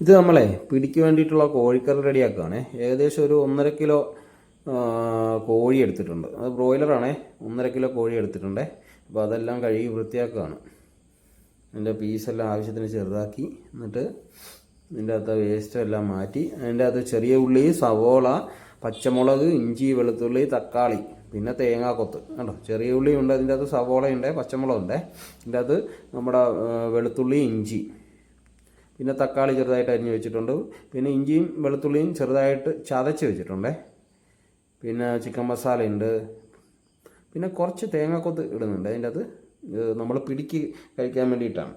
ഇത് നമ്മളെ പിടിക്ക് വേണ്ടിയിട്ടുള്ള കോഴിക്കറി റെഡിയാക്കുകയാണ് ഏകദേശം ഒരു ഒന്നര കിലോ കോഴി എടുത്തിട്ടുണ്ട്. അത് ബ്രോയിലറാണേ. ഒന്നര കിലോ കോഴി എടുത്തിട്ടുണ്ട്. അപ്പോൾ അതെല്ലാം കഴുകി വൃത്തിയാക്കുകയാണ് അതിന്റെ പീസെല്ലാം ആവശ്യത്തിന് ചെറുതാക്കി. എന്നിട്ട് ഇതിന്റെ അകത്ത് വേസ്റ്റ് എല്ലാം മാറ്റി. അതിന്റെ അകത്ത് ചെറിയ ഉള്ളി സവോള പച്ചമുളക് ഇഞ്ചി വെളുത്തുള്ളി തക്കാളി പിന്നെ തേങ്ങാക്കൊത്ത് കണ്ടോ? ചെറിയ ഉള്ളി ഉണ്ട് അതിന്റെ അകത്ത് സവോളയുണ്ട് പച്ചമുളകുണ്ട്. അതിന്റെ അകത്ത് നമ്മുടെ വെളുത്തുള്ളി ഇഞ്ചി പിന്നെ തക്കാളി ചെറുതായിട്ട് അരിഞ്ഞ് വെച്ചിട്ടുണ്ട്. പിന്നെ ഇഞ്ചിയും വെളുത്തുള്ളിയും ചെറുതായിട്ട് ചതച്ച് വെച്ചിട്ടുണ്ടേ. പിന്നെ ചിക്കൻ മസാല ഉണ്ട്. പിന്നെ കുറച്ച് തേങ്ങാക്കൊത്ത് ഇടുന്നുണ്ട്. അതിന്റെ അത് നമ്മൾ പിടിക്ക് കഴിക്കാൻ വേണ്ടിയിട്ടാണ്.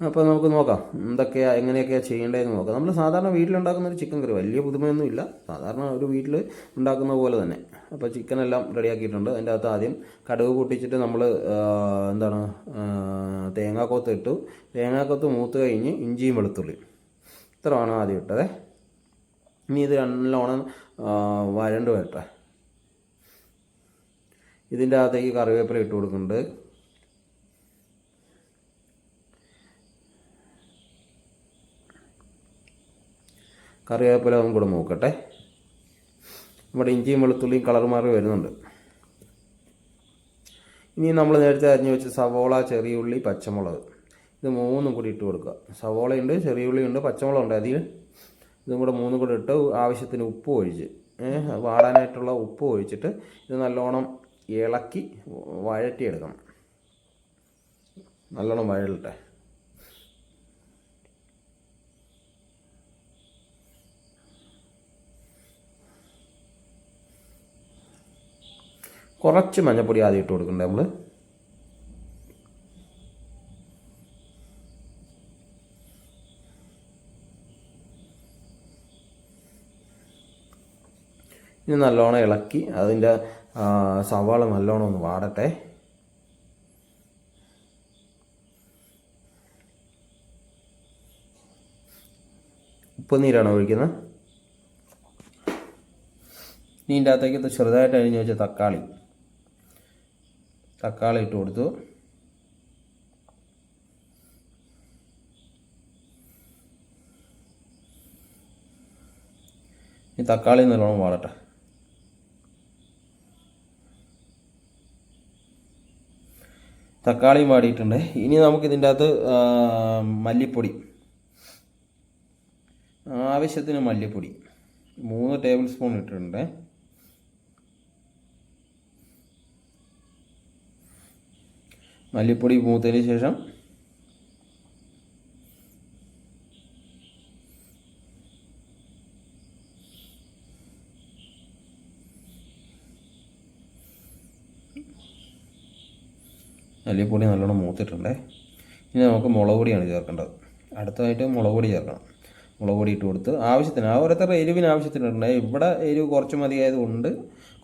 അപ്പോൾ നമുക്ക് നോക്കാം. എന്തൊക്കെയാ എങ്ങനെയൊക്കെയാണ് ചെയ്യേണ്ടതെന്ന് നോക്കാം. നമ്മൾ സാധാരണ വീട്ടിലുണ്ടാക്കുന്ന ഒരു ചിക്കൻ കറി വലിയ പുതുമയൊന്നുമില്ല. സാധാരണ ഒരു വീട്ടിൽ ഉണ്ടാക്കുന്ന പോലെ തന്നെ. അപ്പോൾ ചിക്കൻ എല്ലാം റെഡിയാക്കിയിട്ടുണ്ട്. അതിന്റെ അകത്ത് ആദ്യം കടുക് പൊട്ടിച്ചിട്ട് നമ്മൾ എന്താണ് തേങ്ങാക്കൊത്ത് ഇട്ടു. തേങ്ങാക്കൊത്ത് മൂത്ത് കഴിഞ്ഞ് ഇഞ്ചിയും വെളുത്തുള്ളിയും ഇത്രയാണ് ആദ്യം ഇട്ടത്. ഇനി ഇത് ആ, വരണ്ട് വരട്ടെ ഇതിന്റെ അകത്തേക്ക് കറിവേപ്പില ഇട്ട് കൊടുക്കുന്നുണ്ട്. കറിവേപ്പില ഒന്നും കൂടെ നോക്കട്ടെ നമ്മുടെ ഇഞ്ചിയും വെളുത്തുള്ളിയും കളർ മാറി വരുന്നുണ്ട്. ഇനി നമ്മൾ നേരത്തെ അരിഞ്ഞു വെച്ച സവോള ചെറിയുള്ളി പച്ചമുളക്. ഇത് മൂന്നും കൂടി ഇട്ട് കൊടുക്കുക. സവോളയുണ്ട് ചെറിയ പച്ചമുളക് പച്ചമുളകുണ്ട്. അതിൽ ഇതും കൂടെ മൂന്നും കൂടെ ഇട്ട് ആവശ്യത്തിന് ഉപ്പ് ഒഴിച്ച് വാടാനായിട്ടുള്ള ഉപ്പ് ഒഴിച്ചിട്ട് ഇത് നല്ലോണം ഇളക്കി വഴറ്റിയെടുക്കണം. നല്ലോണം വഴലട്ടെ കുറച്ച് മഞ്ഞപ്പൊടി ആദ്യം ഇട്ട് കൊടുക്കണ്ടേ നമ്മൾ ഇനി നല്ലോണം ഇളക്കി അതിന്റെ സവാള നല്ലോണം ഒന്ന് വാടട്ടെ. ഉപ്പുനീരാണ് ഒഴിക്കുന്നത് ഇനി ഇതിന്റെ അകത്തേക്ക് ചെറുതായിട്ട് അരിഞ്ഞു വെച്ച തക്കാളി. തക്കാളി ഇട്ട് കൊടുത്തു. ഈ തക്കാളി നല്ലോണം വാടട്ടെ. തക്കാളിയും വാടിയിട്ടുണ്ട്. ഇനി നമുക്ക് ഇതിന്റെ അകത്ത് മല്ലിപ്പൊടി. ആവശ്യത്തിന് മല്ലിപ്പൊടി. മൂന്ന് ടേബിൾ സ്പൂൺ ഇട്ടിട്ടുണ്ട്. മല്ലിപ്പൊടി മൂത്തതിന് ശേഷം മല്ലിപ്പൊടി നല്ലോണം മൂത്തിട്ടുണ്ടേ. ഇനി നമുക്ക് മുളക് പൊടിയാണ് ചേർക്കേണ്ടത്. അടുത്തതായിട്ട് മുളക് പൊടി ചേർക്കണം. മുളക് പൊടി ഇട്ട് കൊടുത്ത് ആവശ്യത്തിന് ആ ഓരോരുത്തരുടെ എരിവിന് ആവശ്യത്തിനുണ്ട്. ഇവിടെ എരിവ് കുറച്ച് മതിയായതുകൊണ്ട്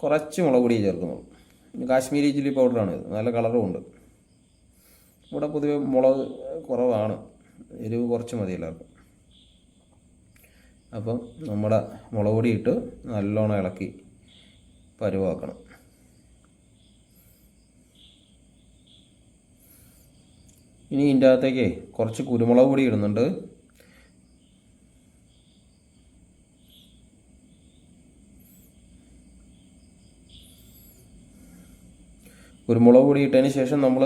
കുറച്ച് മുളക് പൊടി ചേർക്കുന്നുള്ളൂ. കാശ്മീരി ചില്ലി പൗഡറാണ് നല്ല കളറും ഉണ്ട്. ഇവിടെ പൊതുവെ മുളക് കുറവാണ്. എരിവ് കുറച്ച് മതി എല്ലാവർക്കും. അപ്പം നമ്മുടെ മുളക് പൊടി ഇട്ട് നല്ലോണം ഇളക്കി പരുവാക്കണം. ഇനി ഇതിന്റെ അകത്തേക്ക് കുറച്ച് കുരുമുളക് പൊടി ഇടുന്നുണ്ട്. കുരുമുളക് പൊടി ഇട്ടതിന് ശേഷം നമ്മൾ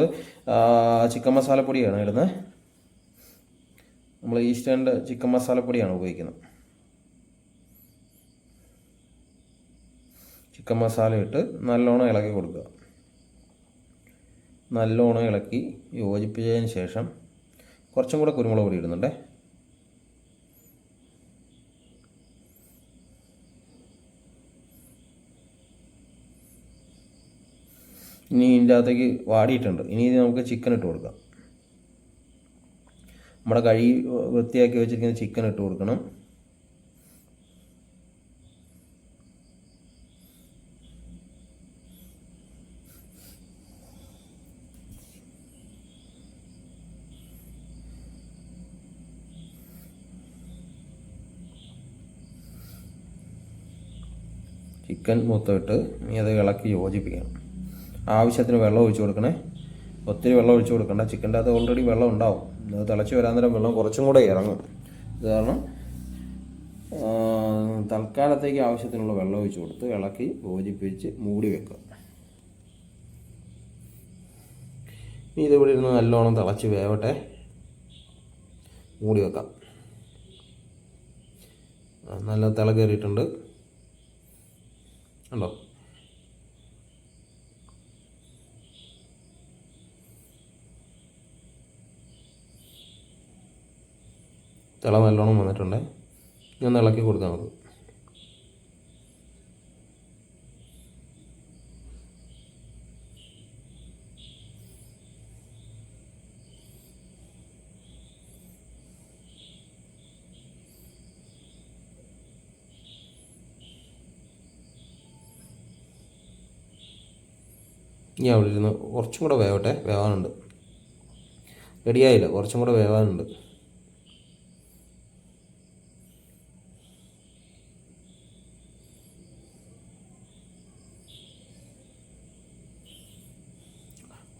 ചിക്കൻ മസാലപ്പൊടിയാണ് ഇടുന്നത് നമ്മൾ ഈസ്റ്റേണിന്റെ ചിക്കൻ മസാലപ്പൊടിയാണ് ഉപയോഗിക്കുന്നത്. ചിക്കൻ മസാല ഇട്ട് നല്ലോണം ഇളക്കി കൊടുക്കുക. നല്ലോണം ഇളക്കി യോജിപ്പിച്ചതിന് ശേഷം കുറച്ചും കൂടെ കുരുമുളക് പൊടി ഇടുന്നുണ്ടേ. ഇനി ഇതിന്റെ അകത്തേക്ക് വാടിയിട്ടുണ്ട്. ഇനി ഇത് നമുക്ക് ചിക്കൻ ഇട്ട് കൊടുക്കാം. നമ്മുടെ കഴി വൃത്തിയാക്കി വെച്ചിരിക്കുന്ന ചിക്കൻ ഇട്ട് കൊടുക്കണം. ചിക്കൻ മൊത്തം ഇട്ട് ഇനി അത് ഇളക്കി യോജിപ്പിക്കണം. ആവശ്യത്തിന് വെള്ളം ഒഴിച്ച് കൊടുക്കണേ. ഒത്തിരി വെള്ളം ഒഴിച്ചു കൊടുക്കണ്ട. ചിക്കന്റെ അകത്ത് ഓൾറെഡി വെള്ളം ഉണ്ടാവും. അത് തിളച്ച് വരാൻ നേരം വെള്ളം കുറച്ചും കൂടെ ഇറങ്ങും. ഇത് കാരണം തൽക്കാലത്തേക്ക് ആവശ്യത്തിനുള്ള വെള്ളം ഒഴിച്ച് കൊടുത്ത് ഇളക്കി യോജിപ്പിച്ച് മൂടി വെക്കുക. ഇനി ഇതിവിടെ ഇരുന്ന് നല്ലോണം തിളച്ച് വേവട്ടെ. മൂടി വെക്കാം. നല്ല തിള കയറിയിട്ടുണ്ട്. ഉണ്ടോ തിള നല്ലോണം വന്നിട്ടുണ്ട്. ഞാൻ ഒന്ന് ഇളക്കി കൊടുക്കാം നമുക്ക് ഇനി അവിടെ ഇരുന്ന് കുറച്ചും കൂടെ വേവട്ടെ. വേവാനുണ്ട്. റെഡിയായില്ല കുറച്ചും കൂടെ വേവാനുണ്ട്.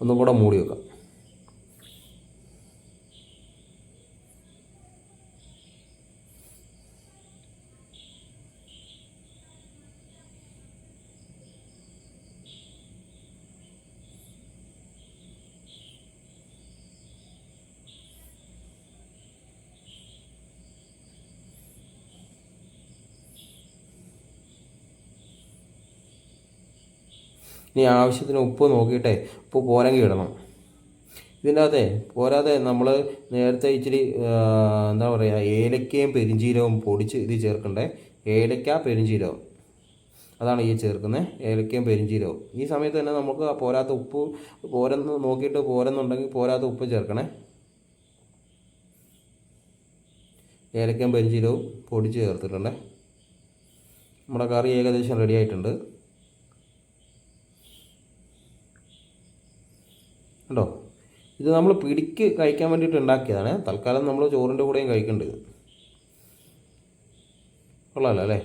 ഒന്നും കൂടെ മൂടി വെക്കാം. ഇനി ആവശ്യത്തിന് ഉപ്പ് നോക്കിയിട്ട് ഉപ്പ് പോരെങ്കിൽ ഇടണം. ഇതിന്റെ അകത്തെ പോരാതെ നമ്മൾ നേരത്തെ ഇച്ചിരി എന്താ പറയുക ഏലക്കയും പെരിഞ്ചീരവും പൊടിച്ച് ഇത് ചേർക്കണ്ടേ? ഏലക്ക പെരിഞ്ചീരകം. അതാണ് ഈ ചേർക്കുന്നത് ഏലക്കയും പെരിഞ്ചീരവും ഈ സമയത്ത് തന്നെ നമുക്ക് പോരാത്ത ഉപ്പ് പോരെന്ന് നോക്കിയിട്ട് പോരെന്നുണ്ടെങ്കിൽ പോരാത്ത ഉപ്പ് ചേർക്കണേ. ഏലക്കയും പെരിഞ്ചീരവും പൊടിച്ച് ചേർത്തിട്ടുണ്ട്. നമ്മുടെ കറി ഏകദേശം റെഡി ആയിട്ടുണ്ട്. കണ്ടോ? ഇത് നമ്മൾ പിടിക്ക് കഴിക്കാൻ വേണ്ടിയിട്ട് ഉണ്ടാക്കിയതാണ്. തൽക്കാലം നമ്മൾ ചോറിന്റെ കൂടെയും കഴിക്കേണ്ടത് കൊള്ളാമല്ലോ അല്ലേ?